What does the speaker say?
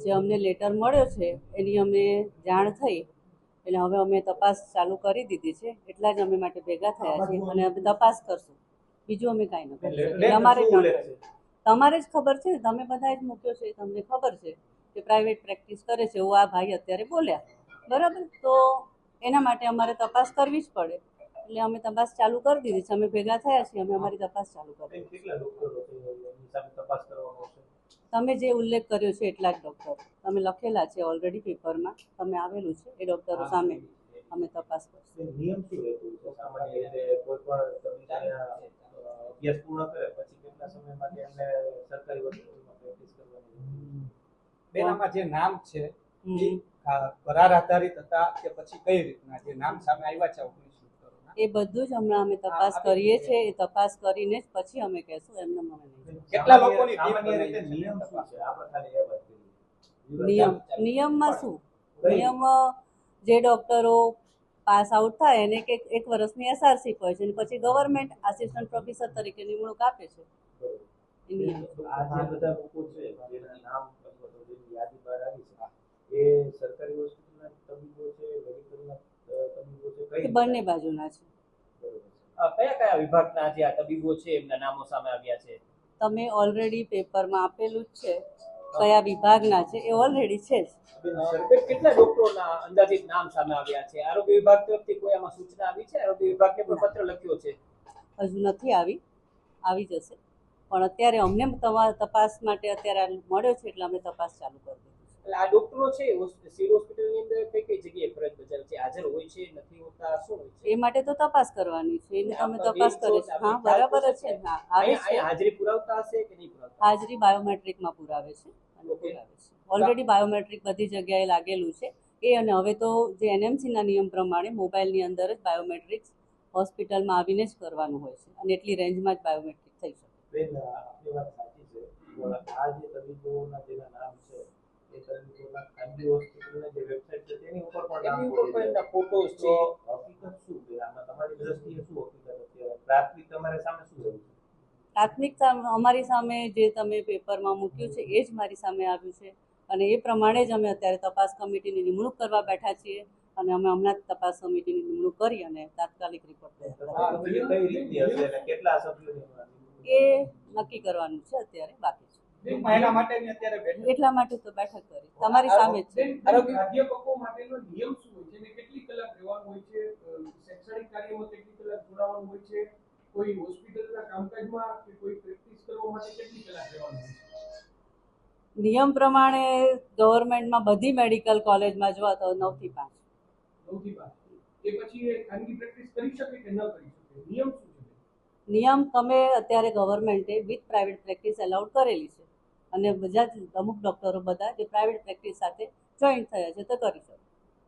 જે અમને લેટર મળ્યો છે એની અમને જાણ થઈ. એટલે હવે અમે તપાસ ચાલુ કરી દીધી છે. એટલા જ અમે માટે ભેગા થયા છીએ અને અમે તપાસ કરશું. બીજું અમે કાંઈ ન કરીશું તમારે તમારે જ ખબર છે ને? તમે બધાએ જ મૂક્યો છે તમને ખબર છે કે પ્રાઇવેટ પ્રેક્ટિસ કરે છે. એવું આ ભાઈ અત્યારે બોલ્યા. બરાબર? તો એના માટે અમારે તપાસ કરવી જ પડે. એટલે અમે તપાસ ચાલુ કરી દીધી છે. અમે ભેગા થયા છીએ. અમે અમારી તપાસ ચાલુ કરી તપાસ કરવામાં આવશે? તમે જે ઉલ્લેખ કર્યો છે એટલા જ ડૉક્ટર તમે લખેલા છે ઓલરેડી પેપરમાં તમે આવેલું છે એ ડૉક્ટરો સામે અમે તપાસ કરશું. નિયમ શું રહેતું છે? સામાન્ય રીતે કોઈ પણ તમે અભ્યાસ પૂર્ણ કરે પછી કેટલા સમય માટે એમને સરકારી હોસ્પિટલમાં પ્રેક્ટિસ કરવાની બેન આમાં જે નામ છે એ કરાર આધારિત હતા કે પછી કઈ રીતના? જે નામ સામે આવ્યા છે એ બધું જ હમણાં અમે તપાસ કરીએ છીએ એ તપાસ કરીને જ પછી અમે કહેશું એમને મને કેટલા લોકોની? નિયમ નિયમ. નિયમમાં શું? નિયમ જે ડૉક્ટરો પાસ આઉટ થાય એને કે એક વર્ષની એસઆરસી હોય છે અને પછી ગવર્મેન્ટ આસિસ્ટન્ટ પ્રોફેસર તરીકે નિમણૂક આપે છે. એ નિયમ. છે. આ જે બધા લોકો છે જેના નામ અથવા તો જેની યાદી બહાર આવી છે એ સરકારી હોસ્પિટલના તબીબો છે મેડિકલના અ, તબીબો છે કઈ એ બંને બાજુના છે. કયા કયા વિભાગના જે આ તબીબો છે એમના નામો સામે આવ્યા છે? તમે ઓલરેડી પેપરમાં આપેલું જ છે કયા વિભાગના છે એ ઓલરેડી છે જ. કેટલા ડોક્ટરોના અંદાજિત નામ સામે આવ્યા છે? આરોગ્ય વિભાગ તરફથી કોઈ આમાં સૂચના આવી છે? આરોગ્ય વિભાગને પણ પત્ર લખ્યો છે. હજુ નથી આવી. આવી જશે. પણ અત્યારે અમને તમારા તપાસ માટે અત્યારે મળ્યો છે એટલે અમે તપાસ ચાલુ કરી દીધી એટલે આ ડોક્ટરો છે સિવિલ હોસ્પિટલની અંદર કઈ કઈ જગ્યાએ ફરજ બજાવે છે? હાજર હોય છે નથી હોતા શું હોય છે? એ માટે તો તપાસ કરવાની છે એની તમે તપાસ કરે છે હા બરાબર જ છે હા આવે છે. હાજરી પુરાવતા હશે કે નહીં પુરાવતા? હાજરી બાયોમેટ્રિકમાં પુરાવે છે. અને પુરાવે છે. ઓલરેડી બાયોમેટ્રિક બધી જગ્યાએ લાગેલું છે. એ અને હવે તો જે એનએમસીના નિયમ પ્રમાણે મોબાઈલની અંદર જ બાયોમેટ્રિક્સ હોસ્પિટલમાં આવીને જ કરવાનું હોય છે. અને એટલી રેન્જમાં જ બાયોમેટ્રિક થઈ શકે. બેન આપની વાત સાચી છે. પણ આ જે તબીબોના જેના નામ છે એ તબીબોના ખાનગી હોસ્પિટલના જે વેબસાઇટ ઉપર પણ એમની ઉપર પણ એમના ફોટોસ છે. હકીકત શું છે? આમાં તમારી દ્રષ્ટિએ શું હકીકત અત્યારે પ્રાથમિક તમારે સામે શું રહ્યું છે? પ્રાથમિક અમારી સામે જે તમે પેપરમાં મૂક્યું છે એ જ મારી સામે આવ્યું છે. અને એ પ્રમાણે જ અમે અત્યારે તપાસ કમિટીની નિમણૂક કરવા બેઠા છીએ અને અમે હમણાં જ તપાસ કમિટીની નિમણૂક કરી અને તાત્કાલિક રિપોર્ટ એ નક્કી કરવાનું છે અત્યારે બાકી. એટલા માટે તો બેઠક કરી. તમારી સામે છે. માટેનો નિયમ શું હોય છે અને કેટલી કલાક રહેવાનું હોય છે? શૈક્ષણિક કાર્યમાં કેટલી કલાક જોડાવાનું હોય છે? કોઈ હોસ્પિટલના કામકાજમાં કે કોઈ પ્રેક્ટિસ કરવા માટે કેટલી કલાક રહેવાનું હોય છે? નિયમ પ્રમાણે ગવર્મેન્ટમાં બધી મેડિકલ કોલેજમાં જોવા તો નવથી પાંચ. નવથી બાર એ પછી એ ખાનગી પ્રેક્ટિસ કરી શકે કે ન કરી શકે? નિયમ શું છે? નિયમ તમે અત્યારે ગવર્મેન્ટે વિથ પ્રાઇવેટ પ્રેક્ટિસ એલાઉડ કરેલી છે. અને બધા જ અમુક ડૉક્ટરો બધા જે પ્રાઇવેટ પ્રેક્ટિસ સાથે જોઈન્ટ થયા છે તો કરી શકે.